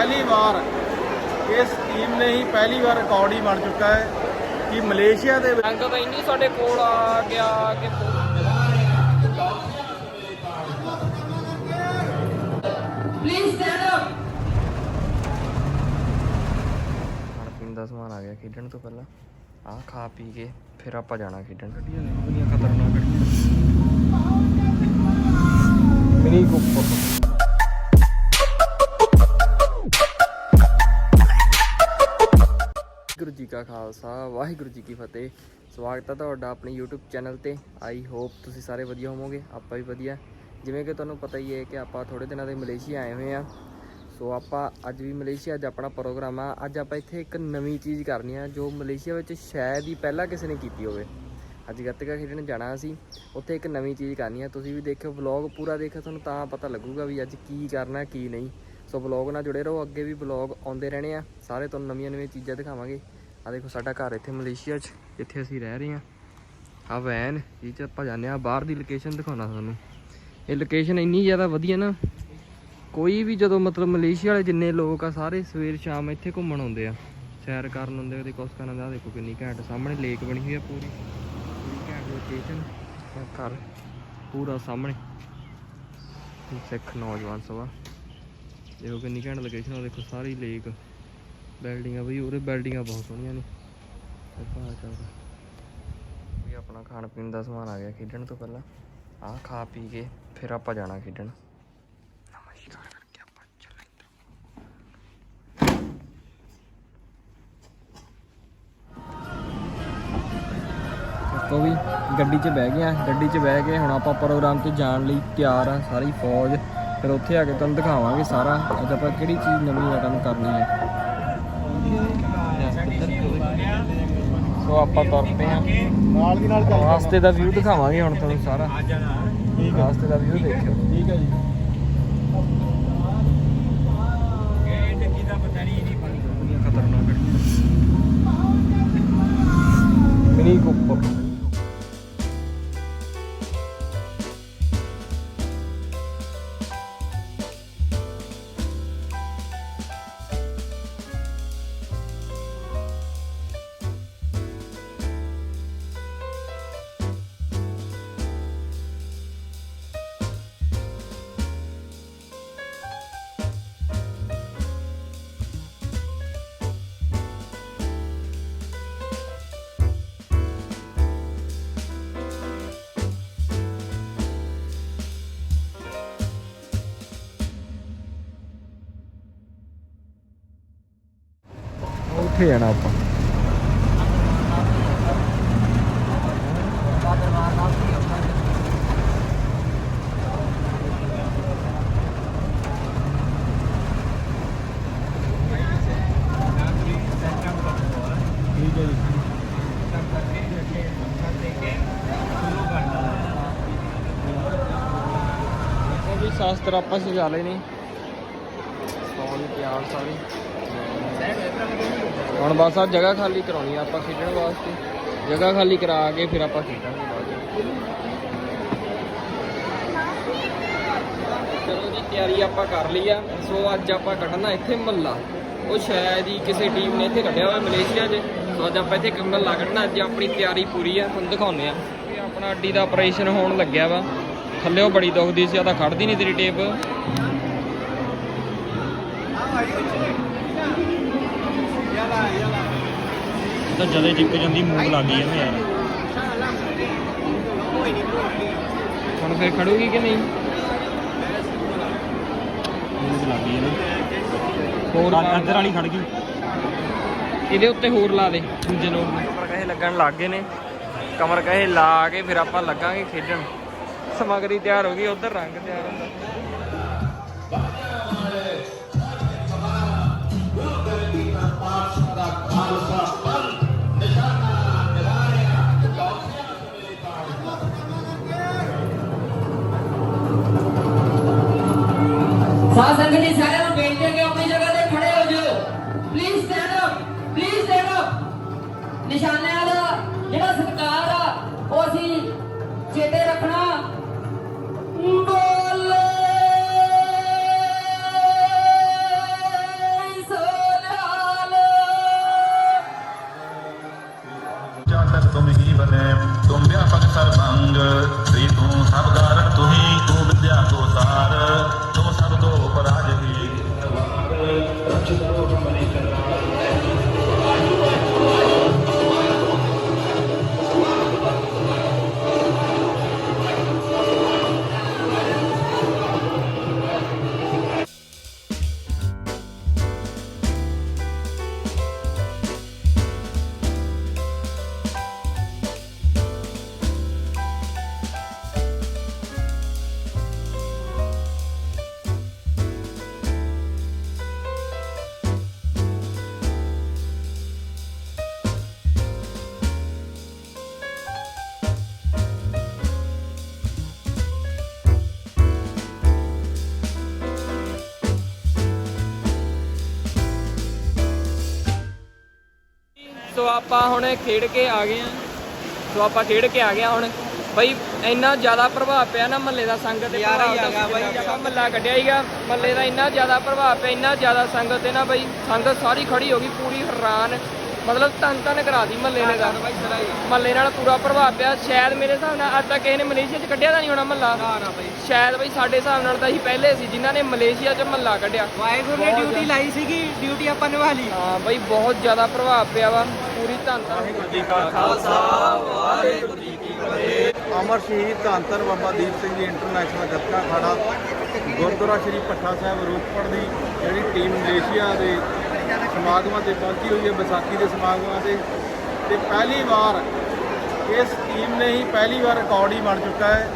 ਪਹਿਲੀ ਵਾਰ ਇਸ ਟੀਮ ਨੇ ਹੀ ਪਹਿਲੀ ਵਾਰ ਰਿਕਾਰਡ ਹੀ ਬਣ ਚੁੱਕਾ ਹੈ ਕਿ ਮਲੇਸ਼ੀਆ ਦੇ ਵਿੱਚ ਅੰਕ ਤਾਂ ਇੰਨੀ ਸਾਡੇ ਕੋਲ ਆ ਗਿਆ ਕਿ stand up. ਖਾਣ ਪੀਣ ਦਾ ਸਮਾਨ ਆ ਗਿਆ ਖੇਡਣ ਤੋਂ ਪਹਿਲਾਂ। ਆਹ ਖਾ ਪੀ ਕੇ ਫਿਰ ਆਪਾਂ ਜਾਣਾ ਖੇਡਣ। ਗੱਡੀਆਂ ਨੇ ਬੜੀਆਂ ਖਤਰਨਾਕ ਗੱਡੀਆਂ ਮਿਨੀ ਕੂਪਰ ਕਾ ਖਾਲਸਾ, ਵਾਹਿਗੁਰੂ ਜੀ ਕੀ ਫਤਿਹ। ਸਵਾਗਤ ਹੈ ਤੁਹਾਡਾ ਆਪਣੇ YouTube ਚੈਨਲ ਤੇ। ਆਈ ਹੋਪ ਤੁਸੀਂ ਸਾਰੇ ਵਧੀਆ ਹੋਵੋਗੇ, ਆਪਾਂ ਵੀ ਵਧੀਆ। ਜਿਵੇਂ ਕਿ ਤੁਹਾਨੂੰ ਪਤਾ ਹੀ ਹੈ ਕਿ ਆਪਾਂ ਥੋੜੇ ਦਿਨਾਂ ਦੇ ਮਲੇਸ਼ੀਆ ਆਏ ਹੋਏ ਆ ਸੋ ਆਪਾਂ ਅੱਜ ਵੀ ਮਲੇਸ਼ੀਆ, ਅੱਜ ਆਪਣਾ ਪ੍ਰੋਗਰਾਮ ਆ। ਅੱਜ ਆਪਾਂ ਇੱਥੇ ਇੱਕ ਨਵੀਂ ਚੀਜ਼ ਕਰਨੀ ਆ, ਜੋ ਮਲੇਸ਼ੀਆ ਵਿੱਚ ਸ਼ਾਇਦ ਹੀ ਪਹਿਲਾਂ ਕਿਸੇ ਨੇ ਕੀਤੀ ਹੋਵੇ। ਅੱਜ ਗੱਤਕਾ ਖੇਡਣ ਜਾਣਾ ਸੀ, ਉੱਥੇ ਇੱਕ ਨਵੀਂ ਚੀਜ਼ ਕਰਨੀ ਆ। ਤੁਸੀਂ ਵੀ ਦੇਖਿਓ ਵਲੌਗ ਪੂਰਾ ਦੇਖਿਓ ਤੁਹਾਨੂੰ ਤਾਂ ਪਤਾ ਲੱਗੂਗਾ ਵੀ ਅੱਜ ਕੀ ਕਰਨਾ, ਕੀ ਨਹੀਂ। ਸੋ ਵਲੌਗ ਨਾਲ ਜੁੜੇ ਰਹੋ, ਅੱਗੇ ਵੀ ਵਲੌਗ ਆਉਂਦੇ ਰਹਿਣੇ ਆ। ਸਾਰੇ ਤੁਹਾਨੂੰ ਨਵੀਆਂ ਨਵੀਆਂ ਚੀਜ਼ਾਂ ਦਿਖਾਵਾਂਗੇ। ਆ ਦੇਖੋ ਸਾਡਾ ਘਰ ਇੱਥੇ ਮਲੇਸ਼ੀਆ 'ਚ ਇੱਥੇ ਅਸੀਂ ਰਹਿ ਰਹੇ ਹਾਂ। ਆ ਵੈਨ ਇਹ 'ਚ ਆਪਾਂ ਜਾਂਦੇ ਆ ਬਾਹਰ ਦੀ ਲੋਕੇਸ਼ਨ ਦਿਖਾਉਣਾ ਤੁਹਾਨੂੰ। ਇਹ ਲੋਕੇਸ਼ਨ ਇੰਨੀ ਜ਼ਿਆਦਾ ਵਧੀਆ ਨਾ ਕੋਈ ਵੀ ਜਦੋਂ ਮਤਲਬ ਮਲੇਸ਼ੀਆ ਵਾਲੇ ਜਿੰਨੇ ਲੋਕ ਆ ਸਾਰੇ ਸਵੇਰ ਸ਼ਾਮ ਇੱਥੇ ਘੁੰਮਣ ਆਉਂਦੇ ਆ। ਸੈਰ ਕਰਨ ਆਉਂਦੇ ਆ, ਕਦੇ ਕੁਛ ਕਰਨ ਦਾ ਦੇਖੋ ਕਿੰਨੀ ਘੈਂਟ ਸਾਹਮਣੇ ਲੇਕ ਬਣੀ ਹੋਈ ਆ ਪੂਰੀ। ਪੂਰੀ ਘੈਂਟ ਲੋਕੇਸ਼ਨ ਘਰ ਪੂਰਾ ਸਾਹਮਣੇ। ਸਿੱਖ ਨੌਜਵਾਨ ਸਭਾ। ਦੇਖੋ ਕਿੰਨੀ ਘੈਂਟ ਲੋਕੇਸ਼ਨ ਆ ਦੇਖੋ ਸਾਰੀ ਲੇਕ ਬਿਲਡਿੰਗਾਂ ਬਈ ਉਹਦੇ ਬਿਲਡਿੰਗਾਂ ਬਹੁਤ ਸੋਹਣੀਆਂ ਨੇ। ਦੇਖੋ ਆ ਚੱਲਦਾ ਵੀ ਆਪਣਾ ਖਾਣ ਪੀਣ ਦਾ ਸਮਾਨ ਆ ਗਿਆ ਖੇਡਣ ਤੋਂ ਪਹਿਲਾਂ। ਆਹ ਖਾ ਪੀ ਕੇ ਫਿਰ ਆਪਾਂ ਜਾਣਾ ਖੇਡਣ। ਨਮਸਕਾਰ ਕਰਕੇ ਆਪਾਂ ਚੱਲਾਂਗੇ ਤੋਂ ਵੀ ਗੱਡੀ 'ਚ ਬਹਿ ਗਏ ਆ। ਗੱਡੀ 'ਚ ਬਹਿ ਕੇ ਹੁਣ ਆਪਾਂ ਪ੍ਰੋਗਰਾਮ ਤੇ ਜਾਣ ਲਈ ਤਿਆਰ ਆ ਸਾਰੀ ਫੌਜ। ਫਿਰ ਉੱਥੇ ਆ ਕੇ ਤੁਹਾਨੂੰ ਦਿਖਾਵਾਂਗੇ ਸਾਰਾ। ਅੱਜ ਆਪਾਂ ਕਿਹੜੀ ਚੀਜ਼ ਨਵੀਂ ਆਈਟਮ ਕਰਨੀ ਹੈ। ਸੋ ਆਪਾਂ ਤੁਰਦੇ ਆ ਨਾਲ ਦੀ ਨਾਲ ਚੱਲ ਰਾਸਤੇ ਦਾ ਵਿਊ ਦਿਖਾਵਾਂਗੇ ਹੁਣ ਤੁਹਾਨੂੰ ਸਾਰਾ। ਠੀਕ ਹੈ। ਰਾਸਤੇ ਦਾ ਵਿਊ ਦੇਖਿਓ। ਠੀਕ ਹੈ ਜੀ। ਬੜੀਆਂ ਖਤਰਨਾਕ ਗੱਡੀਆਂ ਮਿਨੀ ਕੂਪਰ ਉੱਥੇ ਜਾਣਾ ਆਪਾਂ ਠੀਕ ਹੈ। ਜੀ ਉਹ ਵੀ ਸ਼ਾਸਤਰ ਆਪਾਂ ਸਜਾ ਲਏ ਨੇ। ਸੌਣ ਪਿਆਰ ਸਾਰੀ। ਹੁਣ ਬਸ ਆ ਜਗ੍ਹਾ ਖਾਲੀ ਕਰਾਉਣੀ ਆ ਆਪਾਂ ਖੇਡਣ ਵਾਸਤੇ। ਜਗ੍ਹਾ ਖਾਲੀ ਕਰਾ ਕੇ ਫਿਰ ਆਪਾਂ ਖੇਡਾਂਗੇ ਬਾਅਦ ਚਲੋ ਜੀ, ਤਿਆਰੀ ਆਪਾਂ ਕਰ ਲਈ ਆ। ਸੋ ਅੱਜ ਆਪਾਂ ਕੱਢਣਾ ਇੱਥੇ ਮੱਲਾ। ਉਹ ਸ਼ਾਇਦ ਹੀ ਕਿਸੇ ਟੀਮ ਨੇ ਇੱਥੇ ਕੱਢਿਆ ਹੋਇਆ ਮਲੇਸ਼ੀਆ 'ਚ। ਸੋ ਅੱਜ ਆਪਾਂ ਇੱਥੇ ਮੱਲਾ ਕੱਢਣਾ। ਅੱਜ ਆਪਣੀ ਤਿਆਰੀ ਪੂਰੀ ਆ, ਤੁਹਾਨੂੰ ਦਿਖਾਉਂਦੇ ਆ। ਇਹ ਆਪਣਾ ਅੱਡੀ ਦਾ ਆਪਰੇਸ਼ਨ ਹੋਣ ਲੱਗਿਆ ਵਾ। ਥੱਲੇ ਉਹ ਬੜੀ ਦੁਖਦੀ ਸੀ ਆ ਤਾਂ ਖੜਦੀ ਨਹੀਂ ਤੇਰੀ ਟੇਪ। ਤਾਂ ਜਦੇ ਚਿਪਕ ਜਾਂਦੀ ਮੂੰਹ ਲੱਗ ਗਈ ਇਹਨੂੰ। ਯਾਰ ਹੁਣ ਫਿਰ ਖੜੂਗੀ ਕਿ ਨਹੀਂ? ਮੂੰਹ ਲੱਗ ਗਈ ਇਹਨੂੰ। ਹੋਰ ਇੱਧਰ ਵਾਲੀ ਖੜ ਗਈ। ਇਹਦੇ ਉੱਤੇ ਹੋਰ ਲਾ ਦੇ ਦੂਜੇ ਨੋਟ ਨੂੰ। ਕਮਰ ਕਹੇ ਲੱਗਣ ਲੱਗ ਗਏ ਨੇ। ਕਮਰ ਕਹੇ ਲਾ ਕੇ ਫਿਰ ਆਪਾਂ ਲੱਗਾਂਗੇ ਖੇਡਣ। ਸਮਗਰੀ ਤਿਆਰ ਹੋ ਗਈ ਉਧਰ ਰੰਗ ਤਿਆਰ ਹੁੰਦਾ। સાત સંગઠિત સાહેબ બેન્ચો કે अपनी जगह पे खड़े हो जाओ। Please stand up please stand up निशाने वाला ਜਿਹੜਾ ਸਰਕਾਰ ਆ ਉਹ ਅਸੀਂ ਚੇਤੇ ਰੱਖਣਾ तुम व्यापक सर्वांग तू सब कारण तू ही तू विद्या को ਸੋ ਆਪਾਂ ਹੁਣ ਖੇਡ ਕੇ ਆ ਗਏ ਆ ਸੋ ਆਪਾਂ ਖੇਡ ਕੇ ਆ ਗਏ ਹੁਣ। ਬਈ ਇੰਨਾ ਜ਼ਿਆਦਾ ਪ੍ਰਭਾਵ ਪਿਆ ਨਾ ਮਹੱਲੇ ਦਾ ਸੰਗਤ ਤੇ ਪ੍ਰਭਾਵ ਆ ਗਿਆ ਦਾ ਬਈ। ਆਪਾਂ ਮਹੱਲਾ ਕੱਢਿਆ ਹੀਗਾ ਮਹੱਲੇ ਦਾ ਇੰਨਾ ਜ਼ਿਆਦਾ ਪ੍ਰਭਾਵ ਪਿਆ ਇੰਨਾ ਜ਼ਿਆਦਾ ਸੰਗਤ ਤੇ ਨਾ ਬਈ ਸੰਗਤ ਸਾਰੀ ਖੜੀ ਹੋ ਗਈ ਪੂਰੀ ਹੈਰਾਨ। ਮਤਲਬ ਤਨ ਤਨ ਕਰਾ ਦੀ ਮਹੱਲੇ ਨੇ ਦਾ ਮਹੱਲੇ ਨਾਲ ਪੂਰਾ ਪ੍ਰਭਾਵ ਪਿਆ। ਸ਼ਾਇਦ ਮੇਰੇ ਹਿਸਾਬ ਨਾਲ ਅੱਜ ਤੱਕ ਕਿਸੇ ਨੇ ਮਲੇਸ਼ੀਆ 'ਚ ਕੱਢਿਆ ਤਾਂ ਨਹੀਂ ਹੋਣਾ ਮਹੱਲਾ ਨਾ ਨਾ ਬਈ ਸ਼ਾਇਦ ਬਈ ਸਾਡੇ ਹਿਸਾਬ ਨਾਲ ਤਾਂ ਅਸੀਂ ਪਹਿਲੇ ਸੀ ਜਿਨ੍ਹਾਂ ਨੇ ਮਲੇਸ਼ੀਆ 'ਚ ਮਹੱਲਾ ਕੱਢਿਆ। ਵਾਹਿਗੁਰੂ ਨੇ ਡਿਊਟੀ ਲਾਈ ਸੀਗੀ ਡਿਊਟੀ ਆਪਾਂ ਨਿਭਾ ਲਈ। ਹਾਂ ਬਈ ਬਹੁਤ ਜ਼ਿਆਦਾ ਪ੍ਰਭਾਵ ਪਿਆ ਵਾ। ਪੂਰੀ ਧੰਨ ਧੰਨ। ਵਾਹਿਗੁਰੂ ਜੀ ਕਾ ਖਾਲਸਾ ਵਾਹਿਗੁਰੂ ਜੀ ਕੀ ਫਤਿਹ। ਅਮਰ ਸ਼ਹੀਦ ਧੰਨ ਧੰਨ ਬਾਬਾ ਦੀਪ ਸਿੰਘ ਜੀ ਇੰਟਰਨੈਸ਼ਨਲ ਗੱਤਕਾ ਅਖਾੜਾ ਗੁਰਦੁਆਰਾ ਸ਼੍ਰੀ ਪੱਠਾ ਸਾਹਿਬ ਰੋਪੜ ਦੀ ਜਿਹੜੀ ਟੀਮ ਮਲੇਸ਼ੀਆ ਦੇ ਸਮਾਗਮਾਂ ਤੇ ਪਹੁੰਚੀ ਹੋਈ ਹੈ ਵਿਸਾਖੀ ਦੇ ਸਮਾਗਮਾਂ ਤੇ। ਤੇ ਪਹਿਲੀ ਵਾਰ ਇਸ ਟੀਮ ਨੇ ਹੀ ਪਹਿਲੀ ਵਾਰ ਰਿਕਾਰਡ ਹੀ ਬਣ ਚੁੱਕਾ ਹੈ।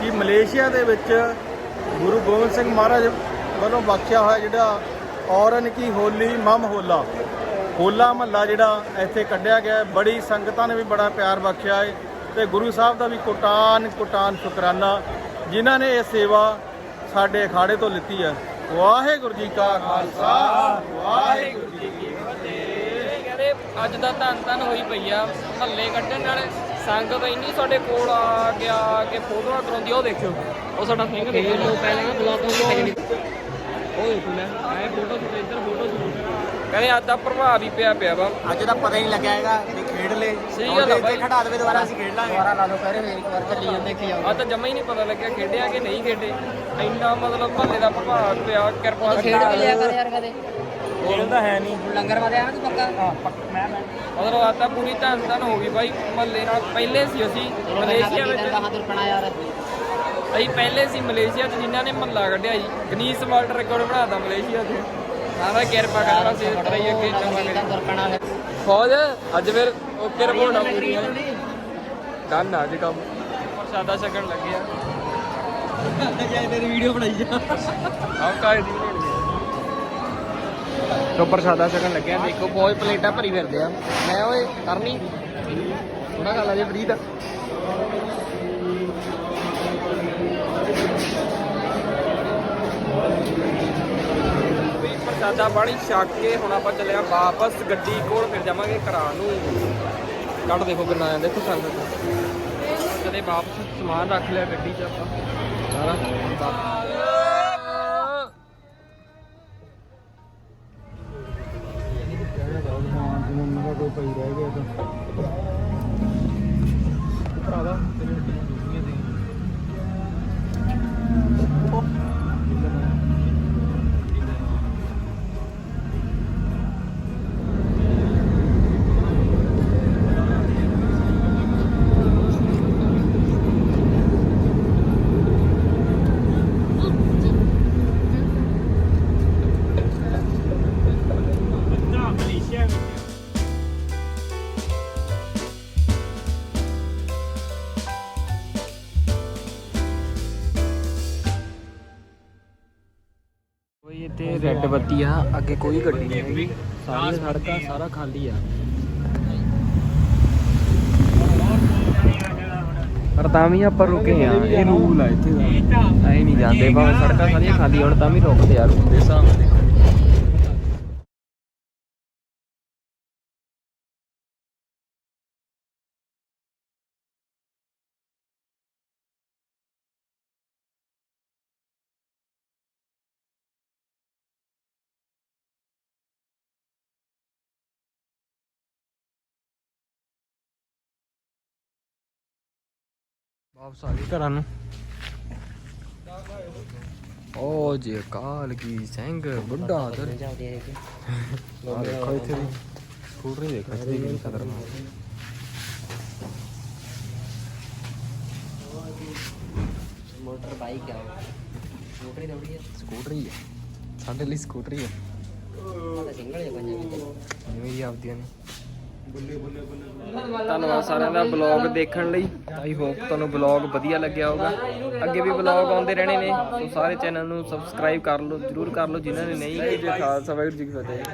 ਕਿ ਮਲੇਸ਼ੀਆ ਦੇ ਵਿੱਚ ਗੁਰੂ ਗੋਬਿੰਦ ਸਿੰਘ ਮਹਾਰਾਜ ਵੱਲੋਂ ਬਖਸ਼ਿਆ ਹੋਇਆ ਜਿਹੜਾ ਔਰਨ ਕੀ ਹੋਲੀ ਮਮ ਹੋਲਾ ਹੋਲਾ ਮਹੱਲਾ ਜਿਹੜਾ ਇੱਥੇ ਕੱਢਿਆ ਗਿਆ ਬੜੀ ਸੰਗਤਾਂ ਨੇ ਵੀ ਬੜਾ ਪਿਆਰ ਬਖਸ਼ਿਆ ਹੈ ਤੇ ਗੁਰੂ ਸਾਹਿਬ ਦਾ ਵੀ ਕੋਟਾਨ ਕੋਟਾਨ ਸ਼ੁਕਰਾਨਾ, ਜਿਨ੍ਹਾਂ ਨੇ ਇਹ ਸੇਵਾ ਸਾਡੇ ਅਖਾੜੇ ਤੋਂ ਲਿੱਤੀ ਹੈ। ਵਾਹਿਗੁਰੂ ਜੀ ਕਾ ਖਾਲਸਾ, ਵਾਹਿਗੁਰੂ ਜੀ ਕੀ ਇਹ ਕਹਿੰਦੇ ਅੱਜ ਦਾ ਧੰਨ ਧੰਨ ਹੋਈ ਪਈ ਆ, ਮਹੱਲੇ ਕੱਢਣ ਨਾਲ ਸੰਗਤ ਇੰਨੀ ਸਾਡੇ ਕੋਲ ਆ ਗਿਆ ਕਿ ਫੋਟੋਆਂ ਕਰਾਉਂਦੀ ਆ, ਉਹ ਦੇਖਿਓ। ਉਹ ਸਾਡਾ ਸਿੰਘ ਦੇਖੋ ਲੋ ਪਹਿਲਾਂ ਬਲੌਗ ਤੋਂ ਉਹ ਦੇਖੋ ਲੈ ਆਏ ਫੋਟੋ ਸ਼ੂਟ ਇੱਧਰ ਫੋਟੋ ਸ਼ੂਟ ਕਹਿੰਦੇ ਅੱਜ ਦਾ ਪ੍ਰਭਾਵ ਹੀ ਪਿਆ ਪਿਆ ਵਾ। ਅੱਜ ਦਾ ਪਤਾ ਹੀ ਨਹੀਂ ਲੱਗਿਆ ਹੈਗਾ। ਕਿ ਖੇਡ ਲੇ ਸਹੀ ਗੱਲ ਆ ਬਾਈ। ਖੜਾ ਦੇਵੇ ਦੁਬਾਰਾ ਅਸੀਂ ਖੇਡ ਲਾਂਗੇ। ਦੁਬਾਰਾ ਲਾ ਲਓ ਪਹਿਰੇ ਇੱਕ ਵਾਰ ਚੱਲੀ ਜਾਂਦੇ ਕੀ ਆ ਤਾਂ ਜਮਾ ਹੀ ਨਹੀਂ ਪਤਾ ਲੱਗਿਆ ਖੇਡਿਆ ਕਿ ਨਹੀਂ ਖੇਡੇ। ਇੰਨਾ ਮਤਲਬ ਮਹੱਲੇ ਦਾ ਪ੍ਰਭਾਵ ਪਿਆ ਕਿਰਪਾ ਖੇਡ ਵੀ ਲਿਆ ਕਰ ਯਾਰ ਕਦੇ। ਖੇਡਦਾ ਹੈ ਨਹੀਂ। ਲੰਗਰ ਵਾਲਿਆ ਨਾ ਤੂੰ ਪੱਕਾ? ਹਾਂ ਮੈਂ ਮੈਂ ਮਤਲਬ ਆ ਤਾਂ ਪੂਰੀ ਧੰਨ ਧੰਨ ਹੋ ਗਈ ਬਾਈ ਮਹੱਲੇ ਨਾਲ। ਪਹਿਲੇ ਸੀ ਅਸੀਂ ਮਲੇਸ਼ੀਆ ਵਿੱਚ। ਕਹਾਂ ਤੁਰਕਣਾ ਯਾਰ। ਅਸੀਂ ਪਹਿਲੇ ਸੀ ਮਲੇਸ਼ੀਆ 'ਚ ਜਿਨ੍ਹਾਂ ਨੇ ਮਹੱਲਾ ਕੱਢਿਆ ਜੀ। ਗਨੀਸ ਵਰਲਡ ਰਿਕਾਰਡ ਬਣਾਤਾ ਮਲੇਸ਼ੀਆ 'ਚ। ਸਾਰਾ ਕਿਰਪਾ ਕਰਨਾ ਸੀ ਇਸ ਤਰ੍ਹਾਂ ਹੀ ਅੱਗੇ ਹੈ ਫੌਜ ਅੱਜ ਫਿਰ ਓਕੇ ਰਿਪੋਰਟਾਂ ਪੂਰੀਆਂ ਡਨ ਆ ਅੱਜ ਕੰਮ। ਪ੍ਰਸ਼ਾਦਾ ਛਕਣ ਲੱਗੇ ਆ। ਤੇਰੀ ਵੀਡੀਓ ਬਣਾਈ ਜਾ ਆਹ ਕਾਇ ਦੀ ਬਣਾਉਣੀ ਤੋਂ ਪ੍ਰਸ਼ਾਦਾ ਛਕਣ ਲੱਗਿਆ ਦੇਖੋ ਬਹੁਤ ਪਲੇਟਾਂ ਭਰੀ ਫਿਰਦੇ ਆ। ਮੈਂ ਓਏ ਕਰਨੀ। ਥੋੜਾ ਖਾ ਲਾ ਜੇ ਫਰੀ ਦਾ ਪ੍ਰਸ਼ਾਦਾ ਪਾਣੀ ਛੱਕ ਕੇ ਹੁਣ ਆਪਾਂ ਚੱਲੇ ਆ ਵਾਪਸ ਗੱਡੀ ਕੋਲ ਫਿਰ ਜਾਵਾਂਗੇ ਘਰਾਂ ਨੂੰ। ਕੱਢ ਦੇਖੋ ਕਿੰਨਾ ਆਇਆ ਦੇਖੋ ਸੰਗਤ ਚਲੇ ਵਾਪਸ ਸਮਾਨ ਰੱਖ ਲਿਆ ਗੱਡੀ 'ਚ ਆਪਾਂ। ਸਾਰਾ। ਬਈ ਰੈੱਡ ਬੱਤੀ ਆ, ਅੱਗੇ ਕੋਈ ਗੱਡੀ ਨਹੀਂ ਹੈਗੀ। ਸਾਰੀਆਂ ਸੜਕਾਂ ਸਾਰਾ ਖਾਲੀ ਆ। ਪਰ ਤਾਂ ਵੀ ਆਪਾਂ ਰੁਕੇ ਆ, ਇਹ ਰੂਲ ਆ ਇੱਥੇ ਦਾ। ਐ ਨਹੀਂ ਜਾਂਦੇ ਭਾਵੇਂ ਸੜਕਾਂ ਸਾਰੀਆਂ ਖਾਲੀ ਹੁਣ ਤਾਂ ਵੀ ਰੁਕਦੇ ਆ ਰੂਲ ਦੇ ਹਿਸਾਬ ਨਾਲ। ਵਾਪਸ ਆ ਗਏ। ਘਰਾਂ ਨੂੰ। ਓ ਜੀ ਕਾਲ ਕੀ ਸਿੰਘ ਬੁੱਢਾ ਦਰ ਆ ਦੇਖੋ ਇੱਥੇ ਦੀ ਸਕੂਟਰੀ ਦੇਖੋ ਇੱਥੇ ਦੀ ਖਤਰਨਾਕ ਮੋਟਰ ਬਾਈਕ ਆ ਮੋਟਰ ਹੀ ਦੌੜੀ ਹੈ ਸਕੂਟਰੀ ਹੈ। ਸਾਡੇ ਲਈ ਸਕੂਟਰੀ ਹੈ। ਉਹ ਤਾਂ ਸਿੰਗਲ ਹੈ ਪੰਜਾਬੀ ਤੇ ਜਿਵੇਂ ਹੀ ਆਪਦੀਆਂ ਨੇ। ਧੰਨਵਾਦ ਸਾਰਿਆਂ ਦਾ ਬਲੌਗ ਦੇਖਣ ਲਈ। ਆਈ ਹੋਪ ਤੁਹਾਨੂੰ ਬਲੌਗ ਵਧੀਆ ਲੱਗਿਆ ਹੋਊਗਾ। ਅੱਗੇ ਵੀ ਬਲੌਗ ਆਉਂਦੇ ਰਹਿਣੇ ਨੇ ਸੋ ਸਾਰੇ ਚੈਨਲ ਨੂੰ ਸਬਸਕ੍ਰਾਈਬ ਕਰ ਲਓ, ਜਰੂਰ ਕਰ ਲਓ, ਜਿਨ੍ਹਾਂ ਨੇ ਨਹੀਂ ਜੇ ਖਾਲਸਾ ਵਾਹਿਗੁਰੂ ਜੀ ਕੀ ਫਤਿਹ।